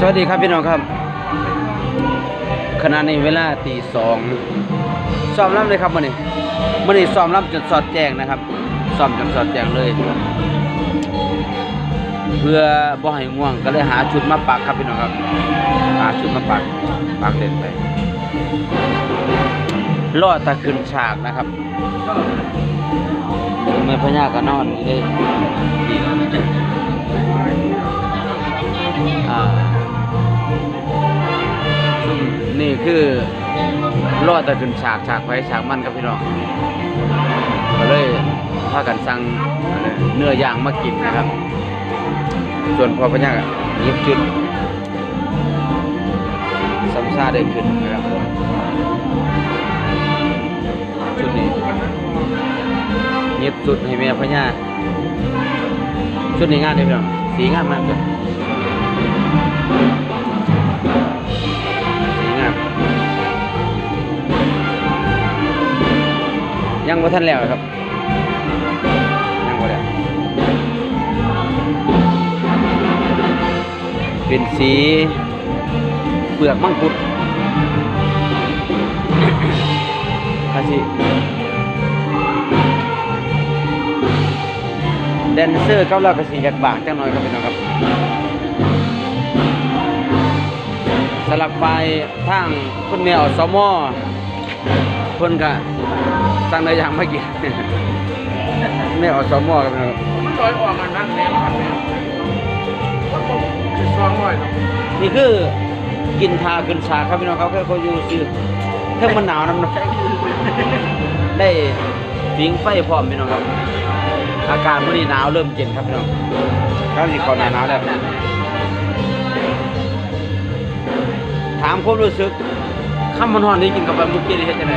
สวัสดีครับพี่น้องครับขณะนี้เวลาตีสองซ้อมรำเลยครับมื่อนี้มื่อนี้ซ้อมรำจนสอดแจ้งนะครับซ้อมจนสอดแจ้งเลย เพื่อบ่ให้ง่วงก็เลยหาชุดมาปักครับพี่น้องครับ หาชุดมาปักปักเล่นไปรอดตะขึ้นฉากนะครับเมื่อพญาก็นอนอยู่เลยอ่า นี่คือรอดแต่ขึ้นฉากฉากไว้ฉากมันกับพี่น้องก็เลยพากันสั่งเนื้อย่างมากินนะครับ ส่วนพอพญากยิบจุดสัมซาได้ขึ้นนะครับชุดนี้ยิบจุดให้แม่พญาชุดนี้งานเลยพี่น้องสีงามมากเลย ยังบ่ทันแล้วครับยังบ่แล้วเป็นสีเปลือกมังคุดภาษีแดนเซอร์เขาเราก็สีอยากบางจังหน่อยครับพี่น้องครับสลับไปทางคุณแมวสมอเพิ่นก็ สั่งได้อย่างเมื่อกี้แมวสมอครับมันลอยออกมานั่นแน่ครับแม่คือสองร้อยเนาะนี่คือกินทาขึ้นชาครับพี่น้องเขาแค่เขาอยู่ซื้อเท่ามันหนาวน้ำเนาะได้ฟิงไฟพร้อมพี่น้องครับ อากาศมื้อนี้หนาวเริ่มเย็นครับพี่น้องครับสิเข้าหน้าหนาวแล้วถามความรู้สึก คำมันฮอนนี่กินกับแบบเมื่อกี้นี่เฮ็ดจังได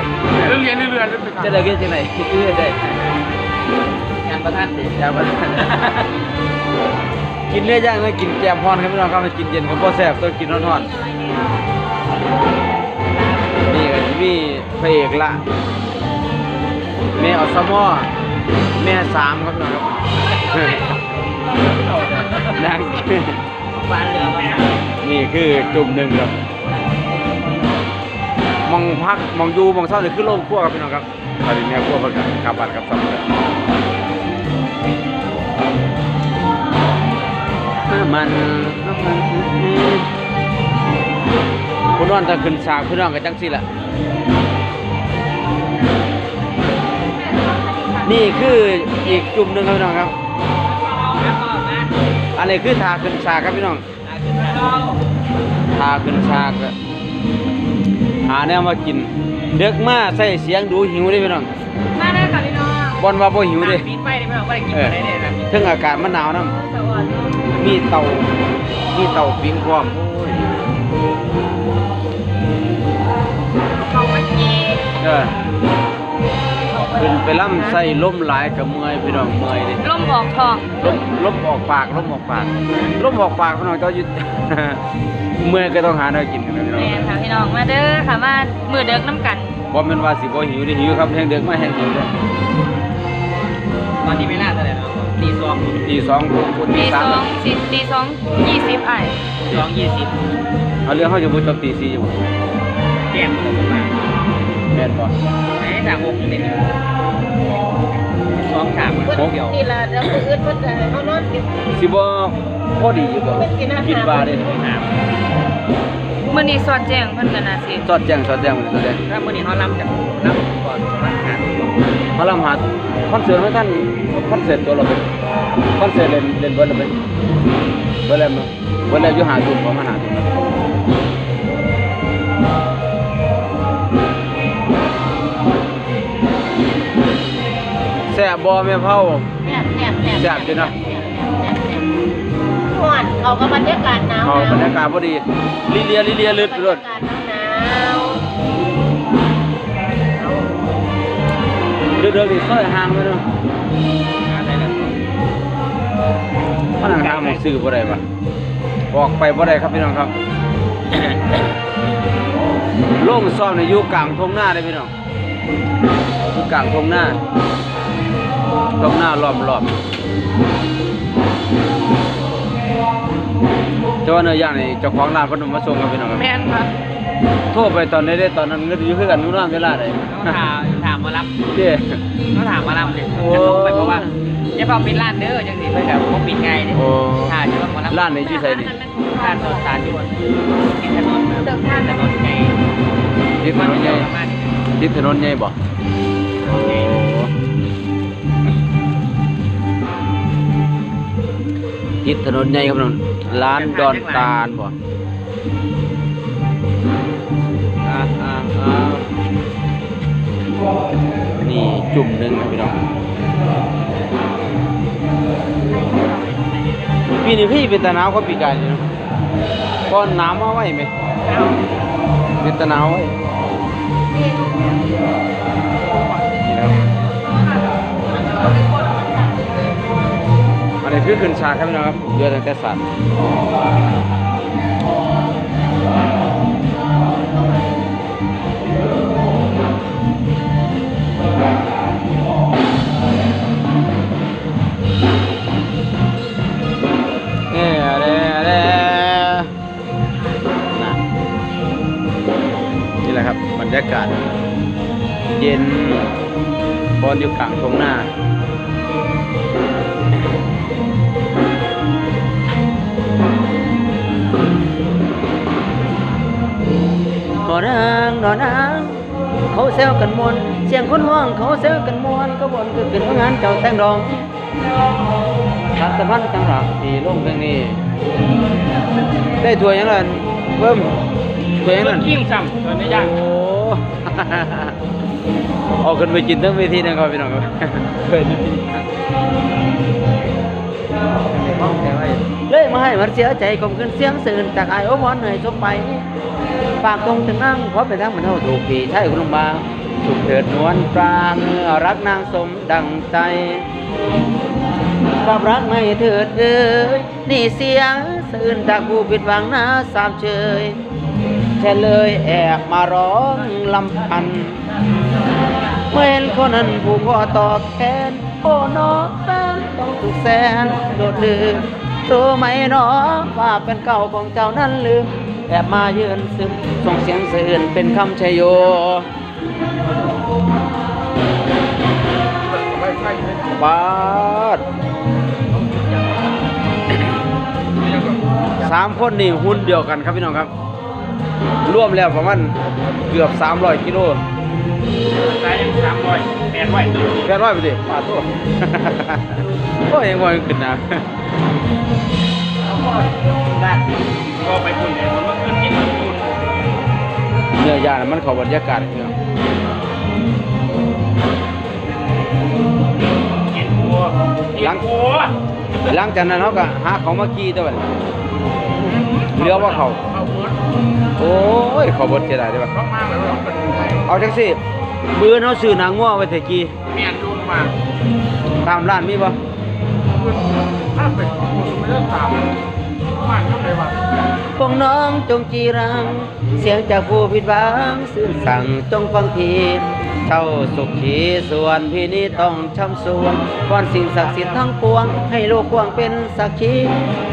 เรื่องเรียนเรื่อยๆเรื่อยๆจะได้เฮ็ดจังไดคือเฮ็ดได้งานประทัดสิอย่ามากินเนื้อย่างแล้วกินแกมพรครับพี่น้องครับมันกินเย็นกับบ่แซ่บต้องกินร้อนๆนี่ก็สิมีพระเอกละแม่อสมอแม่สามครับพี่น้องครับนางบ้านเรือบ้านนี่คือจุ่มหนึ่งครับ มองพักมองอยู่มองเศร้าเลยคือโล่งขั้วครับพี่น้องครับตอนนี้แม่ขั้วเพิ่นก็กลับบ้านกลับสำเลยมันคุณนอนจะขึ้นฉากพี่น้องก็จังสิล่ะนี่คืออีกจุ่มหนึ่งครับพี่น้องครับ อันนี้คือทาขึ้นฉากครับพี่น้องทาขึ้นฉาก หาแนวมากิน เด็กมาใส่เสียงดูหิวได้พี่น้องมาได้ค่ะพี่น้องบอนว่าบ่หิวเด้ปีนไปได้ไหมว่าได้กินเอออะไรได้นะถึงอากาศมันหนาวนํสวัสดีมีเตามีเตาปิ้งพร้อมของเมื่อกี้เออ ขึ้นไปล่ำใส่ลมหลายกับเมื่อยพี่น้องเมื่อยดิร่มบอกทองลมลมออกปากลมออกปากลมออกปากพี่น้องเจ้าหยุดเมื่อยก็ต้องหาแนวกินกันนะพี่น้องแม่ค่ะพี่น้องมาเด้อค่ะมามือเด็กน้ำกันบ่แม่นว่าสิบ่หิวดิหิวครับแห้งเด็กมาแห้งหิวเด้อตอนนี้ไม่น่าเท่าไหร่เนาะตีสองตีสองคนตีตีสสามองสิตีสองยี่สิบไอ้สองยี่สิบเอาเรื่องเขาจะพูดตอนตีสี่อยู่บ่แก้มผมมาแม่นบ่ไหน สามหกนี่สองสามเดียวนี่ละแล้วคืออึดเพิ่นจะเอานอนกินสิบ่พอดีอยู่บ่กินอาหารกินปลาเด้มื่อนี้สอดแจ้งเพิ่นกันนะสิสอดแจ้งสอดแจ้งมันแสดงถ้ามื่อนี้เขาล้ำจากล้ำก่อนมาหาเขาลำหาคอนเสิร์ตของท่านคอนเสิร์ตตัวเราเป็นคอนเสิร์ตเล่นเล่นเบิดแล้วเป็นเบิดแล้วมั้งเบิดแล้วอยู่หาทุ่มประมาณหาทุ่ม บบ่แม่เผา แซ่บแซ่บแซ่บแซ่บอยู่เนาะห่อนเขาก็บรรยากาศหนาวเขาบรรยากาศพอดีลิเลียลิเลียลึดบรรรยาถกาศหนาวเดือดเดือดดิซอยห่างไปเนาะอะไรล่ะมันห่างหมองซื้อบ่ได้ปะออกไปบ่ได้ครับพี่น้องครับ โล่งซ่อมในยอยู่กลางทงหน้าเลยพี่น้องอยู่กลางทงหน้า ทงหน้าล้อมรอบจะแต่ว่าเนื้อย่างนี่เจ้าของร้านเพิ่นเอามาส่งครับพี่น้องครับแม่นค่ะโทรไปตอนใดได้ตอนนั้นเงินอยู่คือกันนู่นนั่นเวลาใดต้องถามถามมารับเด้ต้องถามมารับเลยโอ้ จะต้องไปเพราะว่าจะพอปิดร้านเด้อจังสิเพื่อแบบพวกปิดไงเนี่ยโอ้ถ้าจะว่ามารับร้านนี้ชื่อไสนี่ร้านโซนสารอยู่กินถนนเดินข้ามถนนไงติดถนนใหญ่ประมาณนี้ ติดถนนใหญ่บ่ไง ติดถนนใหญ่ครับพี่น้องร้านดอนตาลบ่อ่าอ่าอ่านี่จุ่มหนึงครับพี่น้องปีนี้พี่เป็นตะหนาวก็ปีกายนี่เนาะก้อนน้ำมาไว้ไหมเป็นตะหนาวไว้ อันนี้คือขึ้นฉาครับพี่น้องครับเรือตั้งแต่สัตว์นี่อะไรอะไรนี่แหละครับบรรยากาศ เย็นบอนอยู่กลางทงหน้า อนางหนอนางเขาแซวกันมวนเสียงคนห้องเขาแซวกันมวนก็บ่นก็ขึ้นว่างานเจ้าแต่งดองสารสัมพันธ์ต่างหากที่ลงเพลงนี้ ได้ถ้วยยังไงเบิ่มถ้วยยังไงกิ้งซ้ำตอนนี้ย่างโอ้เอาขึ้นไปกินทั้งเวทีนะครับพี่น้องครับเคยดูดีเลยมาให้มันเสียใจกลมขึ้นเสียงสื่นจากไอ้โอมอนเหนื่อยจบไป ฝากตรงถึงนั่งพราะไปทั้งมันเท่าถูกผีใช่คุณลุงบางสุขเถิดนวลปรางเมื่อรักนางสมดังใจความรักไม่เถิดเอ้ยนี่เสียงสื่นจากผู้ผิดหวังนะสามเชยแค่เลยแอบมาร้องลำพันเมื่อเห็นคนนั้นผู้ขอตอบแทนโอ้น้องนั้นต้องถูกแสนโดดลืมรู้ไหมเนาะว่าเป็นเก่าของเจ้านั้นลืม แอบมายืนซึมส่งเสียงสื่นเป็นคำชยโยบาดสามคนนี่หุ่นเดียวกันครับพี่น้องครับ รวมแล้วประมาณเกือบ 300 กิโลสายยังสามร้อยแปดร้อยแค่ร้อยไปดิปาโทษโอ้ยยังว่าขึ้นนะก็ไปคุณเนี่ย เนื้อย่างน่ะมันเขาบรรยากาศพี่น้องกินวัวกินวัวหลังจากนั้นเขาก็หาเขามากี้ตัวบัดนี้เหลือว่าเขาเอาหมดโอ้ยเขาบดเสียดายได้ปะต้องมาแบบว่าเป็นไงเอาจังสิมือเขาซื้อหนังง้อไว้เทกี้เมียนดูมาตามร้านมีปะถ้าเป็นคุณไม่ต้องตามมันก็เลยว่า พวกน้องจงจีรัง เสียงจากผู้ผิดหวังสื่นสั่งจงฟังทีเช่าสุขีส่วนพี่นี้ต้องช้ำสวงก่อนสิ่งศักดิ์สิทธิ์ทั้งปวง ให้โลกกว้างเป็นสักขี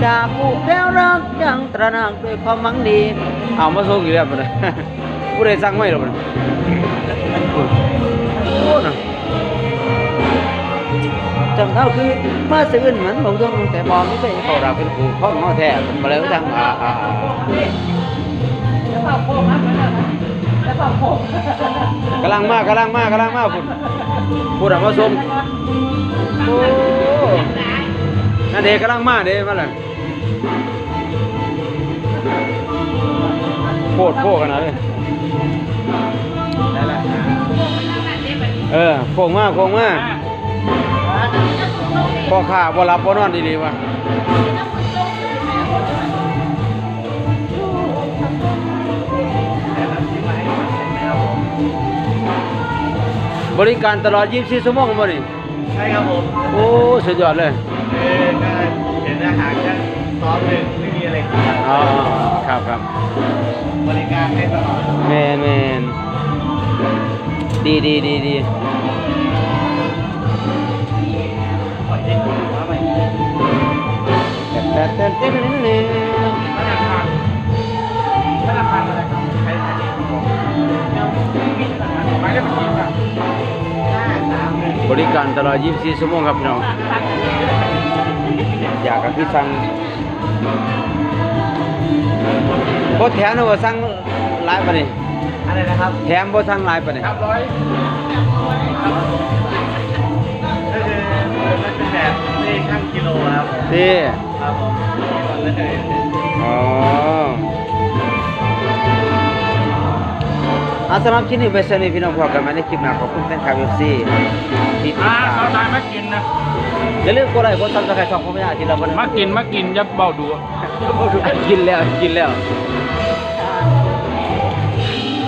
จากผู้แพ้รักยังตระหนักด้วยความหวังดี เอามาส่งอีกแล้วมันผู้ใดสั่งไม่หรอกมันโอ้นะ จำเท่าคือมาซื่นเหมือนบอกตรงแต่มองไม่ใช่เขาเรักเป็นผู้ข้องงอแท้มันมาแล้วทั้งอ่าอ่าอ่ากผมกำลังมากกำลังมากกำลังมากพูดพูดออกมาส่งโอ้นั่นเด็กกำลังมากเด้มาเลยโคตรโคตรขนาดเลยเออโคงมากโคงมาก พ่อข้าบ่รับบ่นอนดีๆวะบริการตลอด 24 ชั่วโมงบ่นี่ใช่ครับผม โอ้สุดยอดเลยเออก็เห็นอาหารแค่ซ้อมหนึ่งไม่มีอะไรกินอ๋อครับครับ บริการให้ตลอดแมนแมนดีดีดีดี แต่เต้นเต้นเต้นเต้นธาคารธนาคอะไรครับใอับริการตลอด 24 ชั่วโมงครับเน้อง อยากกับพี่สั่งบ่แถมนะบสั่งหลายปะนี่อะไรนะครับ แถมบ่สั่งหลายปะนี่ครับร้อย ลครับนี่ครับผมเลยอ๋ออาสำหรับคลิปนี้ไปเสนอพี่น้องพอกันมาในคลิปหน้าขอบคุณแฟนคลับ FC ที่ติดอ่าตาเขามตายมากินนะอย่าลืมกดไลค์กดซับสไครต์ช่องผมไม่ได้ที่เราบ่ได้มากินมากินจะเบาดูกินแล้วกินแล้ว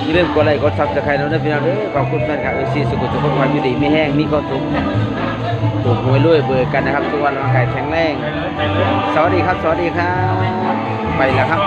อย่าลืมกดไลค์กดซับสไครต์เราด้วยพี่น้องเด้อขอบคุณแฟนคลับ FC สุขุมทุกคนความอยู่ดีมีแห้งมีความสุข ถูกมวยรวยเบื่อกันนะครับ ทุกวันร่างกายแข็งแรงไปเลยไปเลยสวัสดีครับ สวัสดีครับ ไปแล้วครับ